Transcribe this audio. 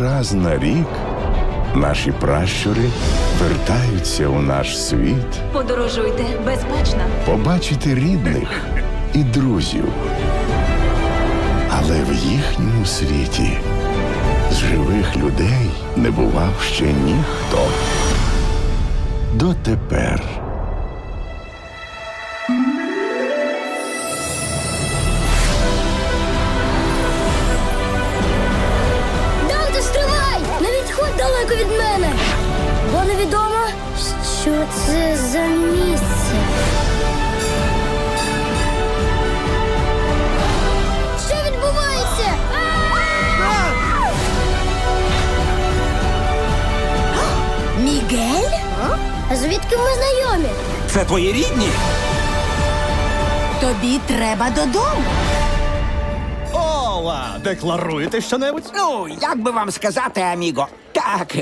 раз на рік наші пращури вертаються у наш світ Подорожуйте безпечно. побачити рідних і друзів. Але в їхньому світі з живих людей не бував ще ніхто. Дотепер. Що це за місце. Що відбувається? Мігель? А звідки ми знайомі? Це твої рідні? Тобі треба додому. Ола, декларуєте щонебудь? Ну, як би вам сказати, аміго? Так,